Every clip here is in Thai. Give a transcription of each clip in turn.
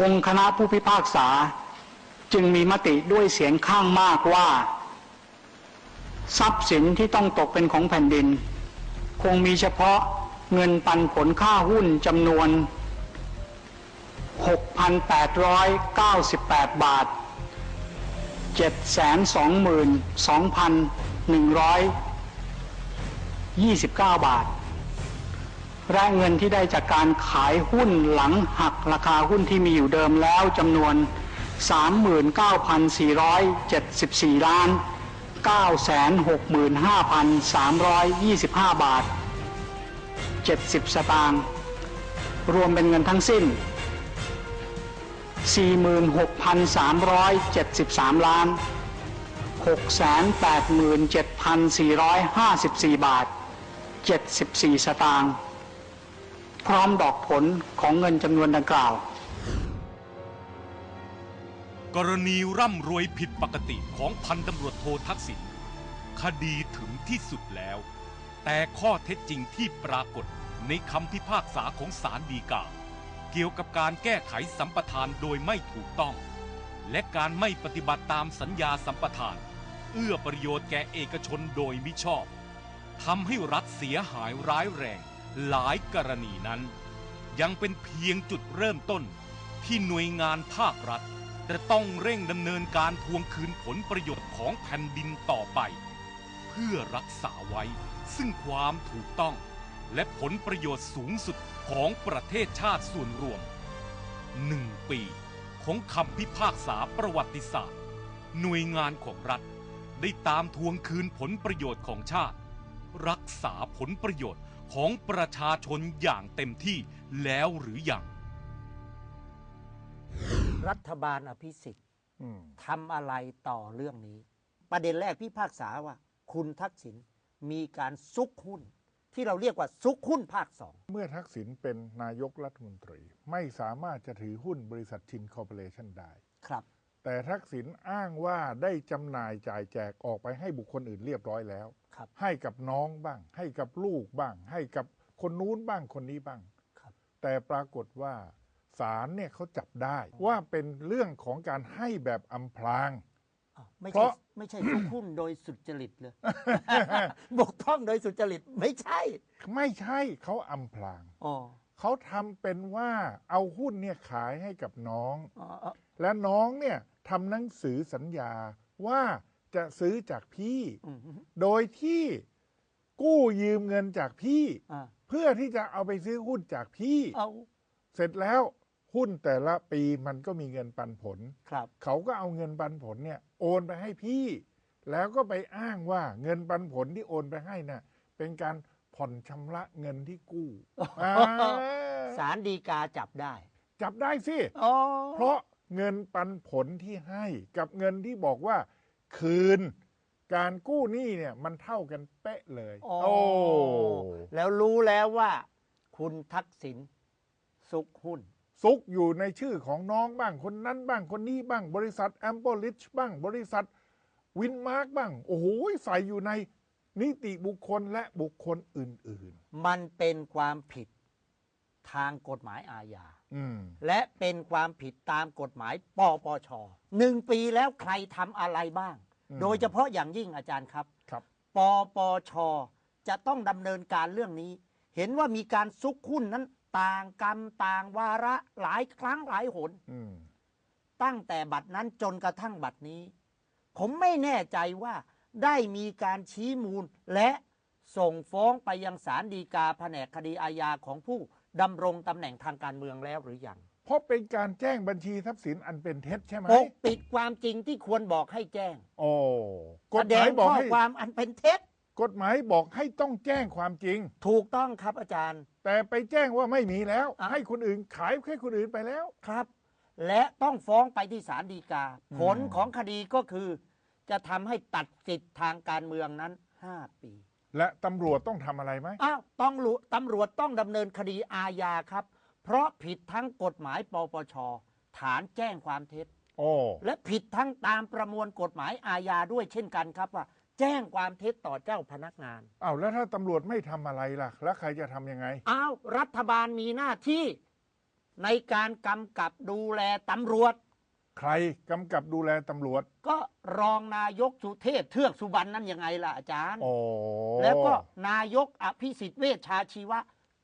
องค์คณะผู้พิพากษาจึงมีมติด้วยเสียงข้างมากว่า ทรัพย์สินที่ต้องตกเป็นของแผ่นดิน คงมีเฉพาะเงินปันผลค่าหุ้นจำนวน 6,898 บาท 722,129 บาท และเงินที่ได้จากการขายหุ้นหลังหักราคาหุ้นที่มีอยู่เดิมแล้วจำนวน 39,474 ล้าน 965,325 บาท 70 สตางค์รวมเป็นเงินทั้งสิ้น 46,373 ล้าน 687,454 บาท 74 สตางค์ พร้อมดอกผลของเงินจำนวนดังกล่าว กรณีร่ำรวยผิดปกติของพันตำรวจโททักษิณคดีถึงที่สุดแล้ว แต่ข้อเท็จจริงที่ปรากฏในคำพิพากษาของศาลฎีกา เกี่ยวกับการแก้ไขสัมปทานโดยไม่ถูกต้อง และการไม่ปฏิบัติตามสัญญาสัมปทาน เอื้อประโยชน์แก่เอกชนโดยมิชอบทำให้รัฐเสียหายร้ายแรง หลายกรณีนั้น ยังเป็นเพียงจุดเริ่มต้นที่หน่วยงานภาครัฐ จะต้องเร่งดำเนินการทวงคืนผลประโยชน์ของแผ่นดินต่อไป เพื่อรักษาไว้ ซึ่งความถูกต้อง และผลประโยชน์สูงสุดของประเทศชาติส่วนรวมหนึ่งปีของคำพิพากษาประวัติศาสตร์ หน่วยงานของรัฐ ได้ตามทวงคืนผลประโยชน์ของชาติ รักษาผลประโยชน์ ของประชาชนอย่างเต็มที่แล้วหรือยัง รัฐบาลอภิสิทธิ์อืมทำอะไรต่อเรื่องนี้ ประเด็นแรกพิพากษาว่า คุณทักษิณมีการซุกหุ้น ที่เราเรียกว่าซุกหุ้นภาคสองเมื่อทักษิณเป็นนายกรัฐมนตรี ไม่สามารถจะถือหุ้นบริษัทชินคอร์ปอเรชันได้ครับ แต่ทักษิณอ้างว่าได้จำหน่ายจ่ายแจกออกไปให้บุคคลอื่นเรียบร้อยแล้ว ครับ ให้กับน้องบ้าง ให้กับลูกบ้าง ให้กับคนนู้นบ้างคนนี้บ้าง ครับ แต่ปรากฏว่าศาลเนี่ยเขาจับได้ว่าเป็นเรื่องของการให้แบบอำพราง อ้าวไม่เพใช่ราะ ไม่ใช่ซุกหุ้นโดยสุจริตเลย บกพร่องโดยสุจริตไม่ใช่ไม่ใช่เขาอำพราง อ๋อเขาทำเป็นว่าเอาหุ้นเนี่ยขายให้กับน้อง อ๋ออ๋อและน้องเนี่ยทำหนังสือสัญญาว่า จะซื้อจากพี่อืมโดยที่กู้ยืมเงินจากพี่ อ่าเพื่อที่จะเอาไปซื้อหุ้นจากพี่ เอาเสร็จแล้วหุ้นแต่ละปีมันก็มีเงินปันผล ครับ เขาก็เอาเงินปันผลเนี่ย โอนไปให้พี่ แล้วก็ไปอ้างว่าเงินปันผลที่โอนไปให้น่ะ เป็นการผ่อนชำระเงินที่กู้อ่าสารดีกาจับได้จับได้สิ อ๋อเพราะเงินปันผลที่ให้กับเงินที่บอกว่า คืน การกู้หนี้เนี่ยมันเท่ากันเป๊ะเลยอ๋อโอ้แล้วรู้แล้วว่า คุณทักษิณซุกหุ้น ซุกอยู่ในชื่อของน้องบ้างคนนั้นบ้างคนนี้บ้างบริษัทแอมเ l ลิชบ้างบริษัทวินมาร์กบ้าง โอ้โหใส่อยู่ในนิติบุคคลและบุคคลอื่นมันเป็นความผิด ทางกฎหมายอาญาๆอืมและเป็นความผิดตามกฎหมายปปชหนึ่งปีแล้วใครทำอะไรบ้างอืมโดยเฉพาะอย่างยิ่งอาจารย์ครับครับปปชจะต้องดำเนินการเรื่องนี้ เห็นว่ามีการซุกหุ้นนั้นต่างกรรมต่างวาระหลายครั้งหลายหนอืมตั้งแต่บัดนั้นจนกระทั่งบัดนี้ ผมไม่แน่ใจว่าได้มีการชี้มูลและส่งฟ้องไปยังศาลฎีกาแผนกคดีอาญาของผู้ ดำรงตำแหน่งทางการเมืองแล้วหรือยังเพราะเป็นการแจ้งบัญชีทรัพย์สินอันเป็นเท็จใช่ไหมปกปิดความจริงที่ควรบอกให้แจ้งโอ้กแสฎหดมางยบอกข้อให้ความอันเป็นเท็จ กฎหมายบอกให้ต้องแจ้งความจริง ถูกต้องครับอาจารย์ แต่ไปแจ้งว่าไม่มีแล้วอะให้คนอื่นขายให้คนอื่นไปแล้วครับ และต้องฟ้องไปที่ศาลฎีกาอืมผลของคดีก็คือ จะทำให้ตัดสิทธิ์ทางการเมืองนั้น 5 ปี และตำรวจต้องทำอะไรไหม อ้าวต้องรู้ตำรวจต้องดำเนินคดีอาญาครับ เพราะผิดทั้งกฎหมายปปช ฐานแจ้งความเท็จ โอ้ และผิดทั้งตามประมวลกฎหมายอาญาด้วยเช่นกันครับว่า แจ้งความเท็จต่อเจ้าพนักงาน อ้าว แล้วถ้าตำรวจไม่ทำอะไรล่ะ แล้วใครจะทำยังไง อ้าว รัฐบาลมีหน้าที่ในการกำกับดูแลตำรวจ ใครกำกับดูแลตำรวจ ก็รองนายกสุเทพเทือกสุบรรณนั่นยังไงล่ะอาจารย์อ๋อแล้วก็นายกอภิสิทธิ์เวชชาชีวะ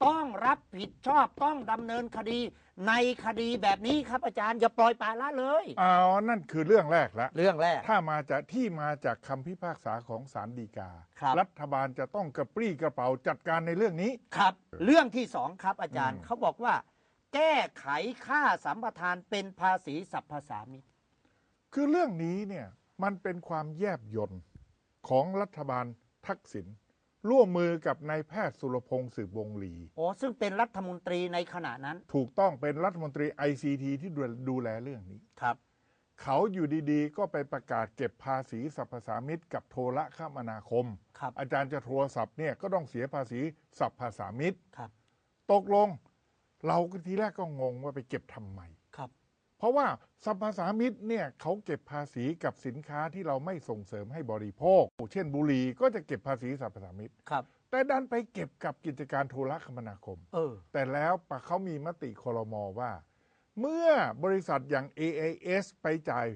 ต้องรับผิดชอบต้องดำเนินคดีในคดีแบบนี้ครับอาจารย์อย่าปล่อยปละละเลยอ๋อนั่นคือเรื่องแรกแล้วเรื่องแรก ถ้ามาจากที่มาจากคำพิพากษาของศาลฎีกา ครับ รัฐบาลจะต้องกระปรี้กระเป๋าจัดการในเรื่องนี้ ครับ เรื่องที่สองครับอาจารย์อืม เขาบอกว่า แก้ไขค่าสัมปทานเป็นภาษีสรรพสามิตคือเรื่องนี้เนี่ยมันเป็นความแยบยนต์ของรัฐบาลทักษิณร่วมมือกับนายแพทย์สุรพงศ์สืบวงลีโอ้ซึ่งเป็นรัฐมนตรีในขณะนั้น ถูกต้องเป็นรัฐมนตรี ICT ที่ดูดูแลเรื่องนี้ ครับ เขาอยู่ดีๆ ก็ไปประกาศเก็บภาษีสรรพสามิตกับโทรคมนาคม ครับอาจารย์จะโทรศัพท์เนี่ยก็ต้องเสียภาษีสรรพสามิตครับ ตกลง เราก็ทีแรกก็งงว่าไปเก็บทำไม ครับ เพราะว่าสรรพสามิตเนี่ยเขาเก็บภาษีกับสินค้าที่เราไม่ส่งเสริมให้บริโภค เช่นบุหรี่ก็จะเก็บภาษีสรรพสามิตครับ แต่ดันไปเก็บกับกิจการโทรคมนาคม เออ แต่แล้วปะเขามีมติคอรมอว่า เมื่อบริษัทอย่าง AAS ไปจ่าย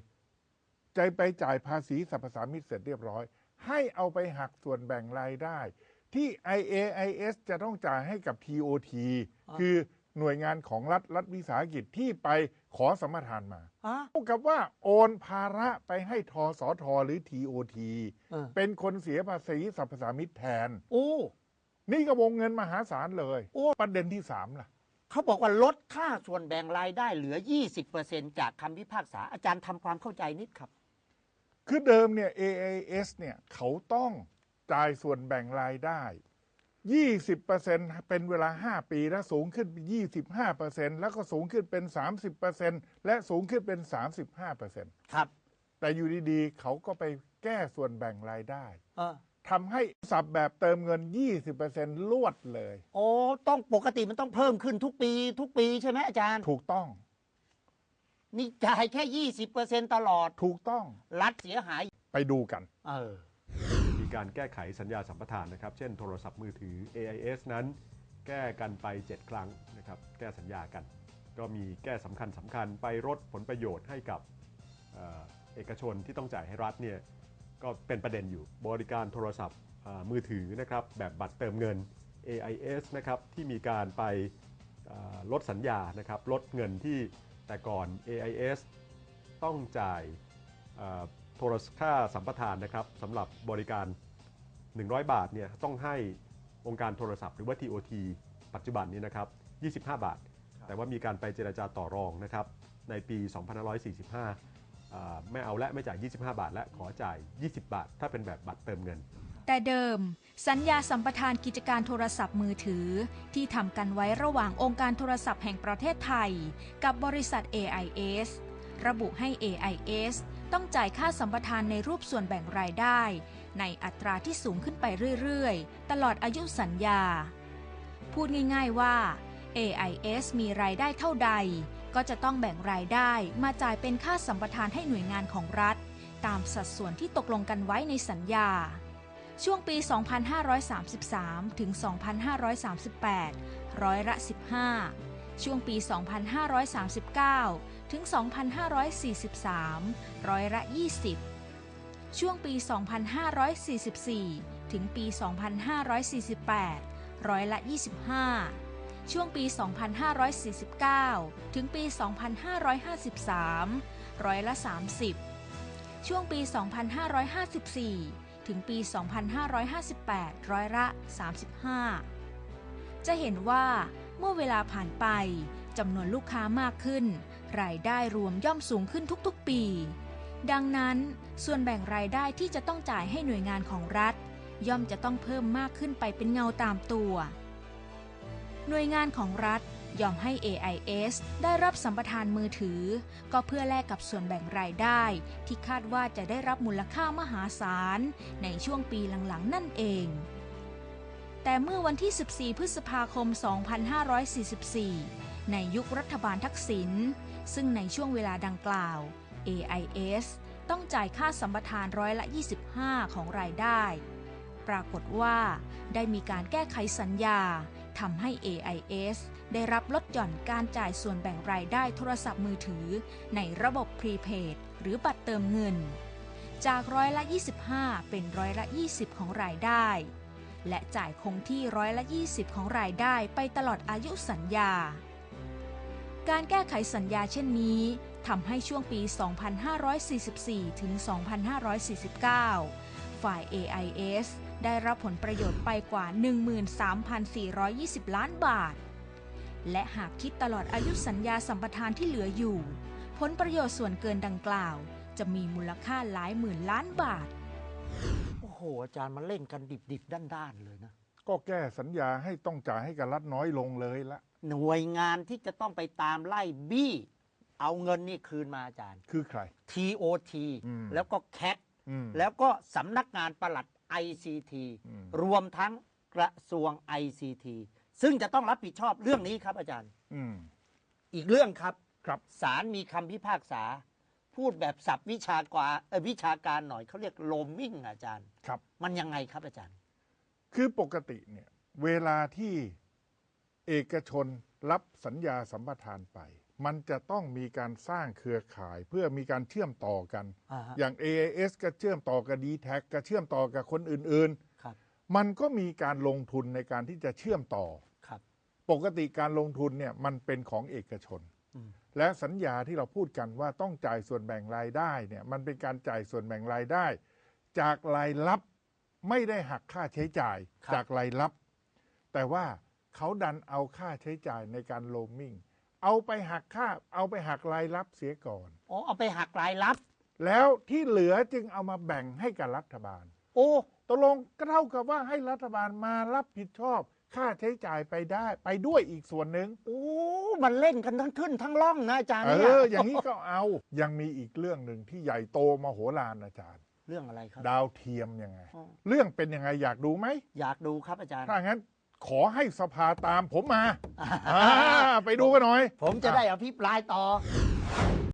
ใจไปจ่ายภาษีสรรพสามิตเสร็จเรียบร้อย ให้เอาไปหักส่วนแบ่งรายได้ ที่ IAIS จะต้องจ่ายให้กับ TOT อ่าคือ หน่วยงานของรัฐรัฐวิสาหกิจที่ไปขอสมทานมาอะเท่ากับว่าโอนภาระไปให้ทสทหรือ TOT เออ เป็นคนเสียภาษีสรรพสามิตแทน โอ้ นี่ก็วงเงินมหาศาลเลยโอ้ ประเด็นที่สามล่ะ เขาบอกว่าลดค่าส่วนแบ่งรายได้เหลือ 20%จากคำพิพากษาอาจารย์ทำความเข้าใจนิดครับ คือเดิมเนี่ย AIS เนี่ยเขาต้องจ่ายส่วนแบ่งรายได้ 20%เป็นเวลา 5 ปี แล้วสูงขึ้นเป็น25%แล้วก็สูงขึ้นเป็น 30%และสูงขึ้นเป็น 35%ครับ แต่อยู่ดีๆ เขาก็ไปแก้ส่วนแบ่งรายได้เออทำให้สับแบบเติมเงิน 20%ลวดเลย โอ้ต้องปกติมันต้องเพิ่มขึ้นทุกปี ทุกปีใช่ไหมอาจารย์ ถูกต้อง นี่จ่ายแค่20%ตลอด ถูกต้อง รัฐเสียหาย ไปดูกัน เออมี การแก้ไขสัญญาสัมปทานนะครับ เช่นโทรศัพท์มือถือ AIS นั้น แก้กันไป 7 ครั้งนะครับ แก้สัญญากัน ก็มีแก้สำคัญสำคัญไปลดผลประโยชน์ให้กับเอกชนที่ต้องจ่ายให้รัฐเนี่ยก็เป็นประเด็นอยู่บริการโทรศัพท์มือถือนะครับแบบบัตรเติมเงิน AIS นะครับที่มีการไปลดสัญญานะครับลดเงินที่แต่ก่อน AIS ต้องจ่าย โทรค่าสัมปทานนะครับสำหรับบริการ 100 บาทเนี่ยต้องให้องค์การโทรศัพท์หรือว่า TOT ปัจจุบันนี้นะครับ 25 บาท แต่ว่ามีการไปเจราจาต่อรองนะครับ ในปี 2545อ่าไม่เอาและไม่จ่าย 25 บาท และขอจ่าย 20 บาท ถ้าเป็นแบบบัตรเติมเงิน แต่เดิม สัญญาสัมปทานกิจการโทรศัพท์มือถือ ที่ทำกันไว้ระหว่างองค์การโทรศัพท์แห่งประเทศไทย กับบริษัท AIS ระบุให้ AIS ต้องจ่ายค่าสัมปทานในรูปส่วนแบ่งรายได้ ในอัตราที่สูงขึ้นไปเรื่อยๆ ตลอดอายุสัญญา พูดง่ายๆว่า AIS มีรายได้เท่าใด ก็จะต้องแบ่งรายได้มาจ่ายเป็นค่าสัมปทานให้หน่วยงานของรัฐ ตามสัดส่วนที่ตกลงกันไว้ในสัญญา ช่วงปี 2533 ถึง 2538 ร้อยละ 15 ช่วงปี 2539 ถึง 2543 ร้อยละ 20 ช่วงปี 2544 ถึงปี 2548 ร้อยละ 25 ช่วงปี 2549 ถึงปี 2553 ร้อยละ 30 ช่วงปี 2554 ถึงปี 2558 ร้อยละ 35 จะเห็นว่าเมื่อเวลาผ่านไปจำนวนลูกค้ามากขึ้น รายได้รวมย่อมสูงขึ้นทุกๆปี ดังนั้น ส่วนแบ่งรายได้ที่จะต้องจ่ายให้หน่วยงานของรัฐ ย่อมจะต้องเพิ่มมากขึ้นไปเป็นเงาตามตัว หน่วยงานของรัฐยอมให้ AIS ได้รับสัมปทานมือถือ ก็เพื่อแลกกับส่วนแบ่งรายได้ ที่คาดว่าจะได้รับมูลค่ามหาศาล ในช่วงปีหลังๆ นั่นเอง แต่เมื่อวันที่ 14 พฤษภาคม 2544 ในยุครัฐบาลทักษิณ ซึ่งในช่วงเวลาดังกล่าว AIS ต้องจ่ายค่าสัมปทานร้อยละ 25 ของรายได้ ปรากฏว่า ได้มีการแก้ไขสัญญาทำให้ AIS ได้รับลดหย่อนการจ่ายส่วนแบ่งรายได้โทรศัพท์มือถือ ในระบบพรีเพดหรือบัตรเติมเงิน จากร้อยละ 25 เป็นร้อยละ 20 ของรายได้ และจ่ายคงที่ร้อยละ 20 ของรายได้ไปตลอดอายุสัญญา การแก้ไขสัญญาเช่นนี้ทำให้ช่วงปี 2544 ถึง 2549 ฝ่าย AIS ได้รับผลประโยชน์ไปกว่า 13,420 ล้านบาท และหากคิดตลอดอายุสัญญาสัมปทานที่เหลืออยู่ ผลประโยชน์ส่วนเกินดังกล่าว จะมีมูลค่าหลายหมื่นล้านบาท โอ้โห อาจารย์มาเล่นกันดิบๆด้านๆเลยนะ ก็แก้สัญญาให้ต้องจ่ายให้กับรัฐน้อยลงเลยละ หน่วยงานที่จะต้องไปตามไล่บี้ เอาเงินนี่คืนมาอาจารย์ คือใคร TOT อืม แล้วก็แค t อืมแล้วก็สำนักงานปลัด ICT อืม รวมทั้งกระทรวง ICT ซึ่งจะต้องรับผิดชอบเรื่องนี้ครับอาจารย์ อืมอีกเรื่องครับ ครับศาลมีคำพิพากษา พูดแบบศัพท์วิชากาเอ่อวิชาการหน่อยเขาเรียกโลมมิ่งอาจารย์ ครับ มันยังไงครับอาจารย์ คือปกติเนี่ย เวลาที่ เอกชนรับสัญญาสัมปทานไป มันจะต้องมีการสร้างเครือข่ายเพื่อมีการเชื่อมต่อกัน อ่าฮะ อย่าง AIS ก็เชื่อมต่อกับ d t แทก็เชื่อมต่อกับคนอื่น ครับ ๆ มันก็มีการลงทุนในการที่จะเชื่อมต่อ ครับ ปกติการลงทุนเนี่ยมันเป็นของเอกชน อืม และสัญญาที่เราพูดกันว่าต้องจ่ายส่วนแบ่งรายได้เนี่ยมันเป็นการจ่ายส่วนแบ่งรายได้ จากรายรับไม่ได้หักค่าใช้จ่ายครับ จากรายรับ แต่ว่า เขาดันเอาค่าใช้จ่ายในการโลมมิ่ง เอาไปหักค่าเอาไปหักรายรับเสียก่อน อ๋อเอาไปหักรายรับ แล้วที่เหลือจึงเอามาแบ่งให้กับรัฐบาล โอ้ตกลงก็เท่ากับว่าให้รัฐบาลมารับผิดชอบ ค่าใช้จ่ายไปได้ ไปด้วยอีกส่วนหนึ่งโอ้มันเล่นกันทั้งขึ้นทั้งล่องนะอาจารย์เอเนี่ยออย่างนี้ก็เอายังมีอีกเรื่องหนึ่งที่ใหญ่โตมโหฬารอาจารย์ เรื่องอะไรครับ ดาวเทียมยังไง อ๋อ เรื่องเป็นยังไงอยากดูไหมอยากดูครับอาจารย์ ถ้างั้น ขอให้สภาตามผมมาอ่าไปดูกันหน่อย ผมจะได้อภิปรายต่อ